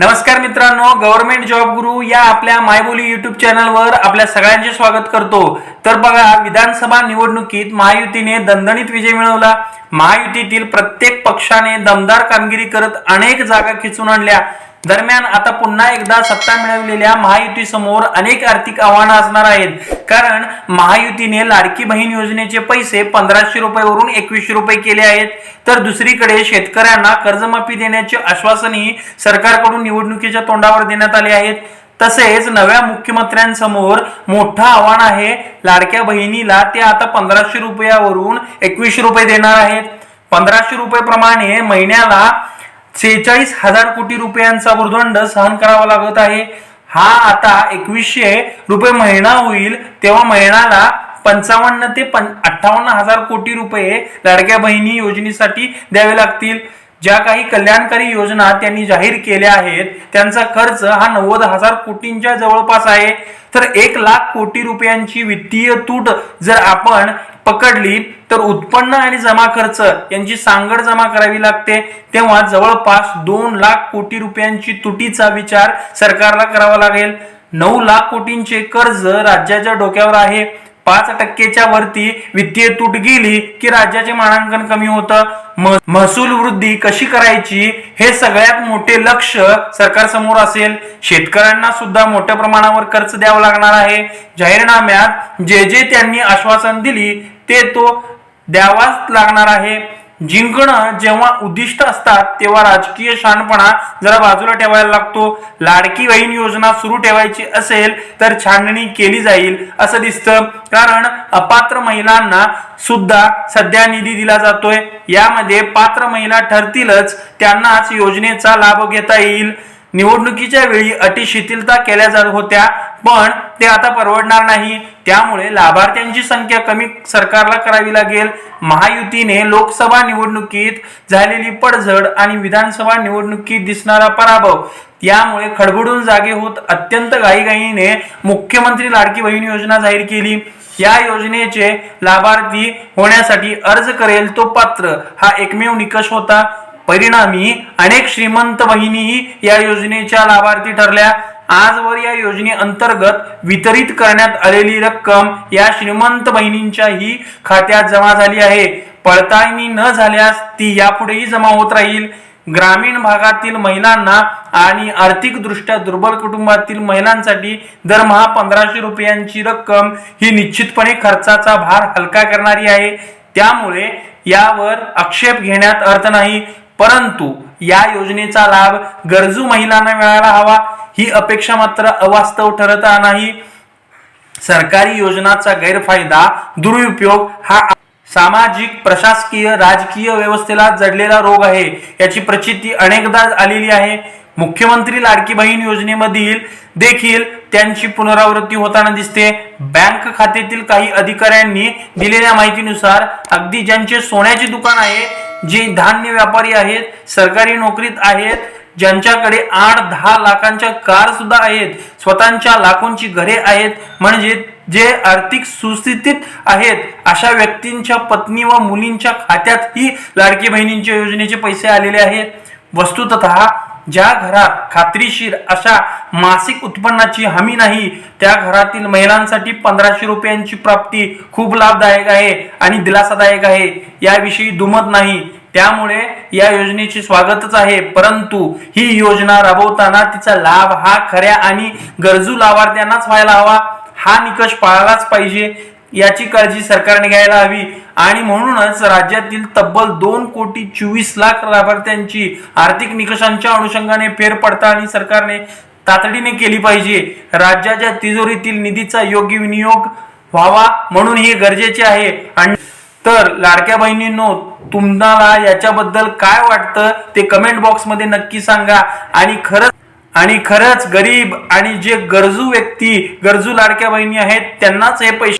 नमस्कार मित्रांनो government job गुरु या आपल्या मायबोली युट्यूब चॅनलवर आपल्या सगळ्यांचे स्वागत करतो. तर बघा विधानसभा निवडणुकीत महायुतीने दणदणीत विजय मिळवला. महायुतीतील प्रत्येक पक्षाने दमदार कामगिरी करत अनेक जागा खेचून आणल्या. दरम्यान आता पुन्हा एकदा सत्ता मिळवलेल्या महायुती समोर अनेक आर्थिक आव्हानं असणार आहेत. कारण महायुतीने लाडकी बहीण योजनेचे पैसे पंधराशे रुपयावरून एकवीसशे रुपये केले आहेत. तर दुसरीकडे शेतकऱ्यांना कर्जमाफी देण्याचे आश्वासनही सरकारकडून निवडणुकीच्या तोंडावर देण्यात आले आहेत. तसेच नव्या मुख्यमंत्र्यांसमोर मोठं आव्हान आहे. लाडक्या बहिणीला ते आता पंधराशे रुपयावरून एकवीसशे रुपये देणार आहेत. पंधराशे रुपये प्रमाणे महिन्याला सेहेचाळीस हजार कोटी रुपयांचा भूर्दंड सहन करावा लागत आहे. हा आता एकवीसशे रुपये महिना होईल तेव्हा महिन्याला पंचावन्न ते पं अठ्ठावन्न हजार कोटी रुपये लाडक्या बहिणी योजनेसाठी द्यावे लागतील. ज्या काही कल्याणकारी योजना त्यांनी जाहीर केल्या आहेत त्यांचा खर्च हा नव्वद हजार कोटींच्या जवळपास आहे. तर एक लाख कोटी रुपयांची वित्तीय तूट जर आपण पकडली तर उत्पन्न आणि जमा खर्च यांची सांगड जमा करावी लागते. तेव्हा जवळपास दोन लाख कोटी रुपयांची तुटीचा विचार सरकारला करावा लागेल. नऊ लाख कोटींचे कर्ज राज्याच्या डोक्यावर आहे. पाच टक्केच्या वरती वित्तीय तूट गेली की राज्याचे मानांकन कमी होतं. महसूल वृद्धी कशी करायची हे सगळ्यात मोठे लक्ष सरकारसमोर असेल. शेतकऱ्यांना सुद्धा मोठ्या प्रमाणावर कर्ज द्यावं लागणार आहे. जाहीरनाम्यात जे जे त्यांनी आश्वासन दिली ते तो द्यावाच लागणार आहे. जिंकणं जेव्हा उद्दिष्ट असतात तेव्हा राजकीय शहाणपणा जरा बाजूला ठेवायला लागतो. लाडकी बहीण योजना सुरू ठेवायची असेल तर छाननी केली जाईल असं दिसतं. कारण अपात्र महिलांना सुद्धा सध्या निधी दिला जातोय. यामध्ये पात्र महिला ठरतीलच. त्यांनाच योजनेचा लाभ घेता येईल. निवडणुकीच्या वेळी अटी शिथिलता केल्या जात होत्या पण ते आता परवडणार नाही. त्यामुळे लाभार्थ्यांची संख्या कमी सरकारला करावी लागेल. महायुतीने लोकसभा निवडणुकीत झालेली पडझड आणि विधानसभा निवडणुकीत दिसणारा पराभव यामुळे खडबडून जागे होत अत्यंत घाईघाईने मुख्यमंत्री लाडकी बहीण योजना जाहीर केली. या योजनेचे लाभार्थी होण्यासाठी अर्ज करेल तो पात्र. हा एकमेव निकष होता. परिणामी अनेक श्रीमंत बहिणीही या योजनेच्या लाभार्थी ठरल्या. आजवर या योजनेअंतर्गत वितरित करण्यात आलेली रक्कम या श्रीमंत बहिणींच्याही खात्यात जमा झाली आहे. पडताळणी न झाल्यास ती यापुढेही जमा होत राहील. ग्रामीण भागातील महिलांना आणि आर्थिकदृष्ट्या दुर्बल कुटुंबातील महिलांसाठी दरमहा पंधराशे रुपयांची रक्कम ही निश्चितपणे खर्चाचा भार हलका करणारी आहे. त्यामुळे यावर आक्षेप घेण्यात अर्थ नाही. परंतु या योजनेचा लाभ गरजू महिलांना मिळायला हवा ही अपेक्षा मात्र अवास्तव ठरत नाही. सरकारी योजनाचा गैरफायदा दुरुपयोग हा सामाजिक प्रशासकीय राजकीय व्यवस्थेला जडलेला रोग आहे. याची प्रचिती अनेकदा आलेली आहे. मुख्यमंत्री लाडकी बहीण योजनेमधील देखील त्यांची पुनरावृत्ती होताना दिसते. बँक खात्यातील काही अधिकाऱ्यांनी दिलेल्या माहितीनुसार अगदी ज्यांचे सोन्याचे दुकान आहे जे धान्य व्यापारी आहेत सरकारी नोकरीत आहेत ज्यांच्याकडे आठ दहा लाखांच्या कार सुद्धा आहेत स्वतःच्या लाखोंची घरे आहेत म्हणजे जे आर्थिक सुस्थितीत आहेत अशा व्यक्तींच्या पत्नी व मुलींच्या खात्यातही लाडकी बहिणींच्या योजनेचे पैसे आलेले आहेत. वस्तुतः ज्या घरात खात्रीशीर अशा मासिक उत्पन्नाची हमी नाही. त्या घरातील महिलांसाठी पंधराशे रुपयांची प्राप्ती खूप लाभदायक आहे आणि दिलासादायक आहे. याविषयी दुमत नाही. त्यामुळे या योजनेचे स्वागतच आहे. परंतु ही योजना राबवताना तिचा लाभ हा खऱ्या आणि गरजू लाभार्थ्यांनाच व्हायला हवा. हा निकष पाळलाच पाहिजे. याची काळजी सरकारने घ्यायला हवी. आणि म्हणूनच राज्यातील तब्बल दोन कोटी चोवीस लाख लाभार्थ्यांची आर्थिक निकषांच्या अनुषंगाने फेरपडताळणी सरकारने तातडीने केली पाहिजे. राज्याच्या तिजोरीतील निधीचा योग्य विनियोग व्हावा म्हणून हे गरजेचे आहे. आणि तर लाडक्या बहिणींनो तुम्हाला याच्याबद्दल काय वाटतं ते कमेंट बॉक्समध्ये नक्की सांगा. आणि खरंच आणि खरंच गरीब आणि जे गरजू व्यक्ती गरजू लाडक्या बहिणी आहेत त्यांनाच हे पैसे